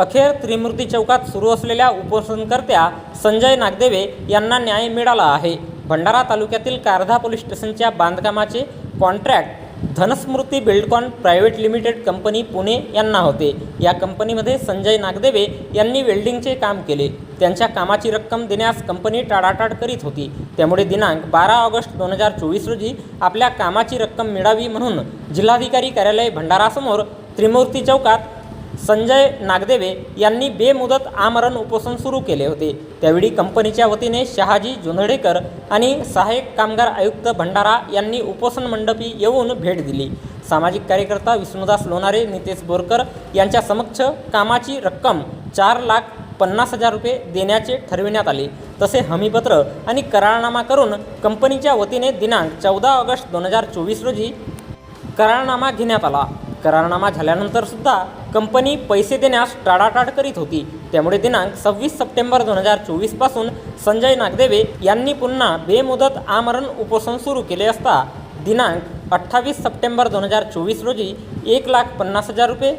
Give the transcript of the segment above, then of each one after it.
अखेर त्रिमूर्ती चौकात सुरू असलेल्या उपोषणकर्त्या संजय नागदेवे यांना न्याय मिळाला आहे. भंडारा तालुक्यातील कारधा पोलीस स्टेशनच्या बांधकामाचे contract Dhansmruti Buildcon private limited company Pune यांना होते. या कंपनीमध्ये संजय नागदेवे यांनी वेल्डिंगचे काम केले. त्यांच्या कामाची रक्कम देण्यास कंपनी टाळाटाळ करीत होती. त्यामुळे दिनांक बारा ऑगस्ट दोन हजार चोवीस रोजी आपल्या कामाची रक्कम मिळावी म्हणून जिल्हाधिकारी कार्यालय भंडारासमोर त्रिमूर्ती चौकात संजय नागदेवे यांनी बेमुदत आमरण उपोषण सुरू केले होते. त्यावेळी कंपनीच्या वतीने शहाजी जोंधळेकर आणि सहाय्यक कामगार आयुक्त भंडारा यांनी उपोषण मंडपी येऊन भेट दिली. सामाजिक कार्यकर्ता विष्णुदास लोणारे नितेश बोरकर यांच्या समक्ष कामाची रक्कम चार लाख पन्नास हजार रुपये देण्याचे ठरविण्यात आले. तसे हमीपत्र आणि करारनामा करून कंपनीच्या वतीने दिनांक चौदा ऑगस्ट दोन हजार चोवीस रोजी करारनामा घेण्यात आला. करारनामा झाल्यानंतर सुद्धा कंपनी पैसे देण्यास टाळाटाळ करीत होती. त्यामुळे दिनांक सव्वीस सप्टेंबर दोन हजार चोवीसपासून संजय नागदेवे यांनी पुन्हा बेमुदत आमरण उपोषण सुरू केले असता दिनांक अठ्ठावीस सप्टेंबर दोन हजार चोवीस रोजी एक लाख पन्नास हजार रुपये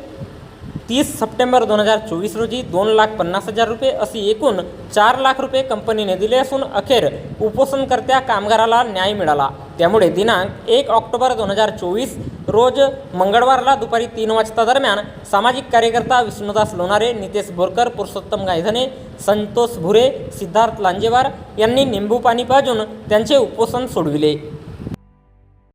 तीस सप्टेंबर दोन हजार चोवीस रोजी दोन लाख पन्नास हजार रुपये अशी एकूण चार लाख रुपये कंपनीने दिले असून अखेर उपोषणकर्त्या कामगाराला न्याय मिळाला. त्यामुळे दिनांक एक ऑक्टोबर दोन हजार चोवीस रोज मंगळवारला दुपारी तीन वाजता दरम्यान सामाजिक कार्यकर्ता विष्णुदास लोणारे नितेश बोरकर पुरुषोत्तम गायधने संतोष भुरे सिद्धार्थ लांजेवार यांनी निंबू पाणी पाजून त्यांचे उपोषण सोडविले.